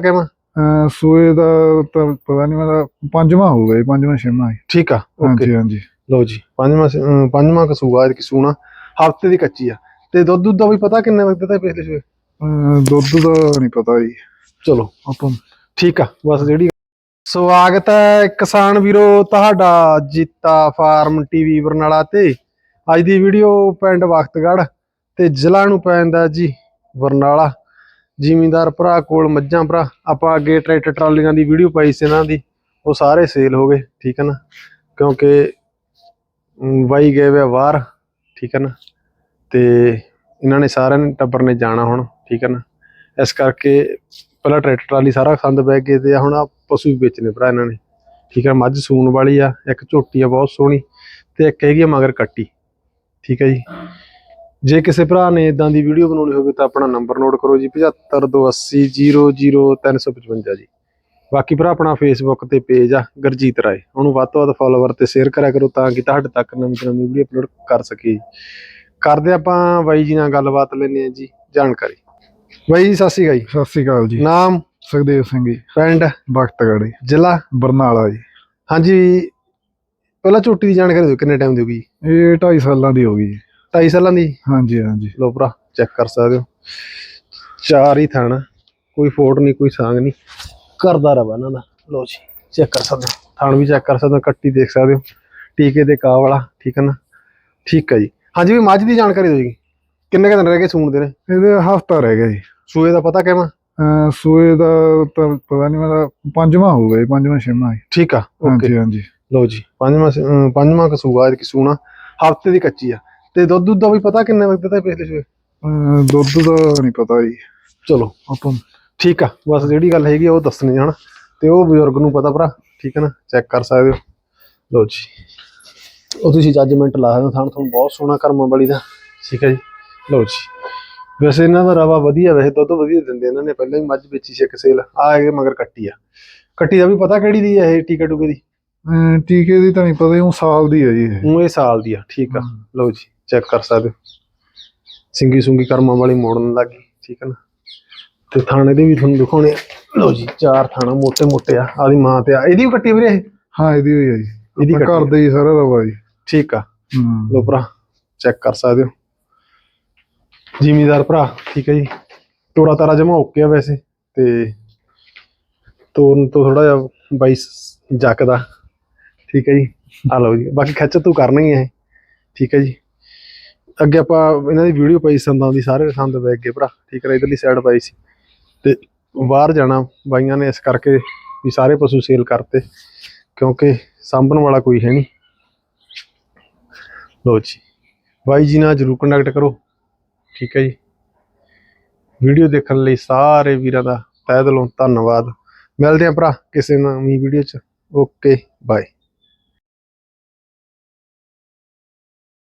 ਕਿਵੇਂ ਅਹ ਸੂਏ ਦਾ ਤਾਂ ਪਤਾ ਨਹੀਂ ਮੇਰਾ ਪੰਜਵਾਂ ਹੋਊਗਾ ਜੀ ਪੰਜਵਾਂ ਛੇਵਾਂ ਜੀ। ਠੀਕ ਆ ਓਕੇ। ਹਾਂਜੀ ਹਾਂਜੀ। ਲਓ ਜੀ ਪੰਜਵਾਂ ਸ- ਅਮ ਪੰਜਵਾਂ ਕਸੂਆ ਇਹ ਕਸੂਣਾ ਹਫ਼ਤੇ ਦੀ ਕੱਚੀ ਆ। ਤੇ ਦੁੱਧ ਦੁੱਧ ਦਾ ਵੀ ਪਤਾ ਕਿੰਨੇ ਵਕਤ ਦਾ ਪਿਛਲੇ ਸੂਏ? ਅਹ ਦੁੱਧ ਦਾ ਨਹੀਂ ਪਤਾ ਜੀ। ਚਲੋ। ਆਪਾਂ ਠੀਕ ਆ ਬਸ ਜਿਹੜੀ ਸਵਾਗਤ ਹੈ ਕਿਸਾਨ ਵੀਰੋ ਤੁਹਾਡਾ ਜੀਤਾ ਫਾਰਮ ਟੀਵੀ ਬਰਨਾਲਾ ਤੇ। ਅੱਜ ਦੀ ਵੀਡੀਓ ਪਿੰਡ ਵਖਤਗੜ੍ਹ ਤੇ ਜ਼ਿਲ੍ਹਾ ਨੂੰ ਪੈਂਦਾ ਜੀ ਬਰਨਾਲਾ। ਜ਼ਿਮੀਂਦਾਰ ਭਰਾ ਕੋਲ ਮੱਝਾਂ ਭਰਾ ਆਪਾਂ ਅੱਗੇ ਟਰੈਕਟਰ ਟਰਾਲੀਆਂ ਦੀ ਵੀਡੀਓ ਪਾਈ ਸੀ ਇਹਨਾਂ ਦੀ ਉਹ ਸਾਰੇ ਸੇਲ ਹੋ ਗਏ ਠੀਕ ਹੈ ਨਾ? ਕਿਉਂਕਿ ਅਮ, ਬਾਈ ਗਏ ਵੇ ਬਾਹਰ ਠੀਕ ਹੈ ਨਾ? ਤੇ ਇਹਨਾਂ ਨੇ ਸਾਰਿਆਂ ਨੇ ਟੱਬਰ ਨੇ ਜਾਣਾ ਹੁਣ ਠੀਕ ਹੈ ਨਾ? ਇਸ ਕਰਕੇ ਪਹਿਲਾਂ ਟਰੈਕਟਰ ਟਰਾਲੀ ਸਾਰਾ ਸੰਦ ਬੈ ਗਏ ਤੇ ਹੁਣ ਆ ਪਸ਼ੂ ਵੀ ਵੇਚਨੇ ਭਰਾ ਇਹਨਾਂ ਨੇ ਠੀਕ ਹੈ? ਮੱਝ ਸੂਣ ਵਾਲੀ ਆ ਇੱਕ ਝੋਟੀ ਆ ਬਹੁਤ ਸੋਹਣੀ ਤੇ ਇੱਕ ਹੈਗੀ ਆ ਮਗਰ ਕੱਟੀ ਠੀਕ ਹੈ ਜੀ? ਜੇ ਕਿਸੇ ਭਰਾ ਨੇ ਇਦਾਂ ਦੀ ਵੀਡੀਓ ਬਣਾਉਣੀ ਹੋਵੇ ਤਾਂ ਆਪਣਾ ਨੰਬਰ ਨੋਟ ਕਰੋ ਜੀ 7528000355 ਜੀ। ਬਾਕੀ ਭਰਾ ਆਪਣਾ ਫੇਸਬੁੱਕ ਤੇ ਪੇਜ ਆ ਗਰਜੀਤ ਰਾਏ। ਉਹਨੂੰ ਵੱਧ ਤੋਂ ਵੱਧ ਫਾਲੋਵਰ ਤੇ ਸ਼ੇਅਰ ਕਰਿਆ ਕਰੋ ਤਾਂ ਕਿ ਤੁਹਾਡੇ ਤੱਕ ਨਵੀਂ ਨਵੀਂ ਵੀਡੀਓ ਅਪਲੋਡ ਕਰ ਸਕੀਏ। ਕਰਦੇ ਆਪਾਂ ਬਾਈ ਜੀ ਨਾਲ ਗੱਲਬਾਤ ਲੈਣੇ ਆ ਜੀ ਜਾਣਕਾਰੀ। ਬਾਈ ਜੀ ਸਤਿ ਸ਼੍ਰੀ ਅਕਾਲ ਜੀ। ਸਤਿ ਸ੍ਰੀ ਅਕਾਲ ਜੀ। ਨਾਮ? ਸੁਖਦੇਵ ਸਿੰਘ ਜੀ। ਪਿੰਡ? ਬਖਤਗੜ੍ਹ। ਜੀ ਜ਼ਿਲ੍ਹਾ? ਬਰਨਾਲਾ ਜੀ। ਹਾਂਜੀ ਪਹਿਲਾਂ ਝੋਟੀ ਦੀ ਜਾਣਕਾਰੀ ਦਿਓ ਕਿੰਨੇ ਟਾਈਮ ਦੀ ਹੋਗੀ ਇਹ 2.5 ਸਾਲਾਂ ਦੀ ਹੋ ਗਈ ਜੀ। 2.5 ਸਾਲਾਂ ਦੀ? ਹਾਂਜੀ ਹਾਂਜੀ। ਲੋ ਭਰਾ ਚੈੱਕ ਕਰ ਸਕਦੇ ਹੋ। ਚਾਰ ਹੀ ਥਣ ਕੋਈ ਫੋਟ ਨਹੀਂ ਕੋਈ ਸਾਂਗ ਨਹੀਂ। ਕਰਦਾ ਰਵਾ ਇਹਨਾਂ ਦਾ। ਲੋ ਜੀ ਚੈੱਕ ਕਰ ਸਕਦੇ ਹੋ। ਥਣ ਵੀ ਚੈੱਕ ਕਰ ਸਕਦੇ ਹੋ ਕੱਟੀ ਦੇਖ ਸਕਦੇ ਹੋ। ਟੀਕੇ ਦੇ ਕਾ ਵਾਲਾ ਠੀਕ ਹੈ ਨਾ? ਠੀਕ ਹੈ ਜੀ। ਹਾਂਜੀ ਵੀ ਮੱਝ ਦੀ ਜਾਣਕਾਰੀ ਦਿਓ ਜੀ। ਕਿੰਨੇ ਕੁ ਦਿਨ ਰਹਿ ਗਏ ਸੂਣ ਦੇ ਨੇ ਇਹਦੇ ਹਫਤਾ ਰਹਿ ਗਿਆ ਜੀ। ਸੂਏ ਦਾ ਪਤਾ ਕਿਵੇਂ? ਸੂਏ ਦਾ ਤਾਂ ਪਤਾ ਨਹੀਂ ਮੇਰਾ ਪੰਜਵਾਂ ਹੋਊਗਾ ਜੀ ਪੰਜਵਾਂ ਛੇਵਾਂ ਠੀਕ ਆ ਓਕੇ। ਹਾਂਜੀ ਹਾਂਜੀ। ਲੋ ਜੀ ਪੰਜਵਾਂ ਪੰਜਵਾਂ ਕਸੂਆ ਇਹ ਕਸੂਣਾ ਹਫ਼ਤੇ ਦੀ ਕੱਚੀ ਆ। ਤੇ ਦੁੱਧ ਦੁੱਧ ਦਾ ਵੀ ਪਤਾ ਕਿੰਨੇ ਵਕਤ ਦਾ ਪਿਛਲੇ ਸੂਏ ਦੁੱਧ ਦਾ ਨਹੀਂ ਪਤਾ ਜੀ। ਚਲੋ। ਆਪਾਂ ਠੀਕ ਆ ਬਸ ਜਿਹੜੀ ਗੱਲ ਹੈਗੀ ਆ ਉਹ ਦੱਸਣੀ ਜਾਣ ਤੇ ਉਹ ਬਜ਼ੁਰਗ ਨੂੰ ਪਤਾ ਭਰਾ ਠੀਕ ਹੈ ਨਾ? ਚੈੱਕ ਕਰ ਸਕਦੇ ਹੋ। ਲੋ ਜੀ। ਉਹ ਤੁਸੀਂ ਜੱਜਮੈਂਟ ਲਾ ਸਕਦੇ ਹੋ ਥਾਣ ਤੁਹਾਨੂੰ ਬਹੁਤ ਸੋਹਣਾ ਕਰਮਾਂ ਵਾਲੀ ਦਾ। ਠੀਕ ਹੈ ਜੀ। ਲੋ ਜੀ। ਵੈਸੇ ਇਹਨਾਂ ਦਾ ਰਵਾ ਵਧੀਆ ਵੈਸੇ ਦੁੱਧ ਵਧੀਆ ਦਿੰਦੇ ਇਹਨਾਂ ਨੇ। ਪਹਿਲਾਂ ਹੀ ਮੱਝ ਵੇਚੀ ਸੀ ਇੱਕ ਸੇਲ ਆ ਇਹ ਮਗਰ ਕੱਟੀ ਆ। ਕੱਟੀ ਦਾ ਵੀ ਪਤਾ ਕਿਹੜੀ ਦੀ ਆ ਇਹ ਟੀਕੇ ਟੂਕੇ ਦੀ? ਟੀਕੇ ਦੀ ਤਾਂ ਨਹੀਂ ਪਤਾ ਉਹ ਸਾਲ ਦੀ ਹੈ ਜੀ ਇਹ। ਉਹ ਇਹ ਸਾਲ ਦੀ ਆ ਠੀਕ ਆ। ਲੋ ਜੀ। ਚੈੱਕ ਕਰ ਸਕਦੇ ਹੋ। ਸਿੰਗੀ ਸੁੰਗੀ ਕਰਮਾਂ ਵਾਲੀ ਮੋੜਨ ਲੱਗੀ ਠੀਕ ਹੈ ਨਾ? ਤੇ ਥਾਣੇ ਦੇ ਵੀ ਤੁਹਾਨੂੰ ਦਿਖਾਉਣੇ ਲਓ ਜੀ ਚਾਰ ਥਾਣਾ ਮੋਟੇ ਮੋਟੇ ਆ ਆਦੀ ਮਾਂ ਤੇ ਆ। ਇਹਦੀ ਵੀ ਕੱਟੀ ਵੀਰੇ ਹਾਂ ਇਹਦੀ ਹੋਈ ਆ ਜੀ। ਇਹਦੀ ਆਪਣਾ ਦੇ ਹੀ ਸਾਰਾ ਰਵਾ ਜੀ। ਠੀਕ ਆ। ਲਓ ਭਰਾ ਚੈੱਕ ਕਰ ਸਕਦੇ ਹੋ। ਜ਼ਿਮੀਦਾਰ ਭਰਾ ਠੀਕ ਹੈ ਜੀ। ਤੋੜਾ ਤਾਰਾ ਜਮਾ ਹੋ ਆ ਵੈਸੇ ਤੇ ਤੋਰਨ ਤੋਂ ਥੋੜਾ ਜਿਹਾ ਬਾਈ ਸ- ਜੱਕਦਾ ਠੀਕ ਹੈ ਜੀ। ਆ ਲਓ ਜੀ ਬਾਕੀ ਖਿੱਚ ਤੂੰ ਕਰਨਾ ਹੀ ਹੈ ਠੀਕ ਹੈ ਜੀ। ਅੱਗੇ ਆਪਾਂ ਇਹਨਾਂ ਦੀ ਵੀਡੀਓ ਪਾਈ ਸੰਦਾਂ ਦੀ, ਸਾਰੇ ਸੰਦ ਵੇਖ ਗਏ ਭਰਾ, ਠੀਕ ਹੈ ਇਧਰਲੀ ਸਾਈਡ ਪਾਈ ਸੀ। ਤੇ ਬਾਹਰ ਜਾਣਾ, ਬਾਈਆਂ ਨੇ ਇਸ ਕਰਕੇ ਵੀ ਸਾਰੇ ਪਸ਼ੂ ਸੇਲ ਕਰਤੇ, ਕਿਉਂਕਿ ਸਾਂਭਣ ਵਾਲਾ ਕੋਈ ਹੈ ਨਹੀਂ। ਲੋ ਜੀ, ਬਾਈ ਜੀ ਨਾਲ ਜਰੂਰ ਕੰਟੈਕਟ ਕਰੋ, ਠੀਕ ਹੈ ਜੀ। ਵੀਡੀਓ ਦੇਖਣ ਲਈ ਸਾਰੇ ਵੀਰਾਂ ਦਾ ਤਹਿ ਦਿਲੋਂ ਧੰਨਵਾਦ। ਮਿਲਦੇ ਆਂ ਭਰਾ ਕਿਸੇ ਨਵੀਂ ਵੀਡੀਓ 'ਚ। Okay bye